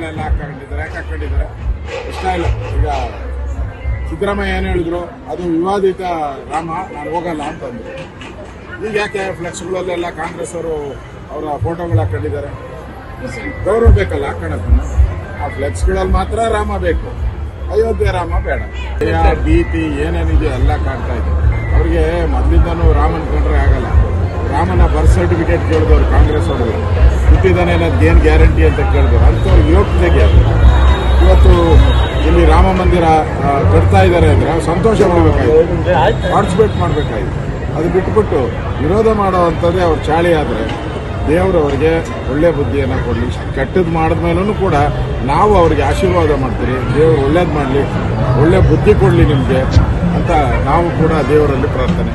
ಅವ್ರ ಫೋಟೋಗಳೆಲ್ಲ ಹಾಕೊಂಡಿದ್ದಾರೆ, ಯಾಕೆ ಹಾಕೊಂಡಿದ್ದಾರೆ? ಇಷ್ಟ ಇಲ್ಲ. ಈಗ ಸಿದ್ದರಾಮಯ್ಯ ಏನು ಹೇಳಿದ್ರು? ಅದು ವಿವಾದಿತ ರಾಮ, ನಾನು ಹೋಗಲ್ಲ ಅಂತಂದ್ರು ಈಗ ಯಾಕೆ ಫ್ಲೆಕ್ಸ್ಗಳಲ್ಲೆಲ್ಲ ಕಾಂಗ್ರೆಸ್ ಅವರು ಅವರ ಫೋಟೋಗಳು ಹಾಕೊಂಡಿದ್ದಾರೆ? ಗೌರವ ಬೇಕಲ್ಲ ಹಾಕೋಣಕ್ಕೂ ಆ ಫ್ಲೆಕ್ಸ್ಗಳಲ್ಲಿ ಮಾತ್ರ ರಾಮ ಬೇಕು. ಅಯೋಧ್ಯೆ ರಾಮ ಬೇಡ. ಭೀತಿ ಏನೇನಿದೆ ಎಲ್ಲ ಕಾಣ್ತಾ ಇದೆ. ಅವ್ರಿಗೆ ಮೊದಲಿಂದನೂ ರಾಮನ್ ಕಂಡ್ರೆ ಆಗಲ್ಲ. ರಾಮನ ಬರ್ತ್ ಸರ್ಟಿಫಿಕೇಟ್ ಕೇಳಿದವ್ರು ಕಾಂಗ್ರೆಸ್ ಅವರು. ಹುಟ್ಟಿದಾನೆ ಅನ್ನೋದು ಏನು ಗ್ಯಾರಂಟಿ ಅಂತ ಕೇಳಿದ್ರು ಅಂಥವ್ರು ಯೋಗ್ಯತೆಗೆ ಇವತ್ತು ಇಲ್ಲಿ ರಾಮ ಮಂದಿರ ಕಟ್ತಾ ಇದ್ದಾರೆ ಅಂದರೆ ಸಂತೋಷ ಮಾಡಬೇಕಾಗಿತ್ತು ಪಾರ್ಟಿಸಿಪೇಟ್ ಮಾಡಬೇಕಾಗಿತ್ತು ಅದು ಬಿಟ್ಬಿಟ್ಟು ವಿರೋಧ ಮಾಡೋವಂಥದ್ದೇ ಅವ್ರ ಚಾಳಿ ಆದರೆ ದೇವರವ್ರಿಗೆ ಒಳ್ಳೆ ಬುದ್ಧಿಯನ್ನು ಕೊಡಲಿ. ಕೆಟ್ಟದ್ದು ಮಾಡಿದ್ಮೇಲೂ ಕೂಡ ನಾವು ಅವ್ರಿಗೆ ಆಶೀರ್ವಾದ ಮಾಡ್ತೀರಿ. ದೇವರು ಒಳ್ಳೇದು ಮಾಡಲಿ, ಒಳ್ಳೆ ಬುದ್ಧಿ ಕೊಡಲಿ ನಿಮಗೆ ಅಂತ ನಾವು ಕೂಡ ದೇವರಲ್ಲಿ ಪ್ರಾರ್ಥನೆ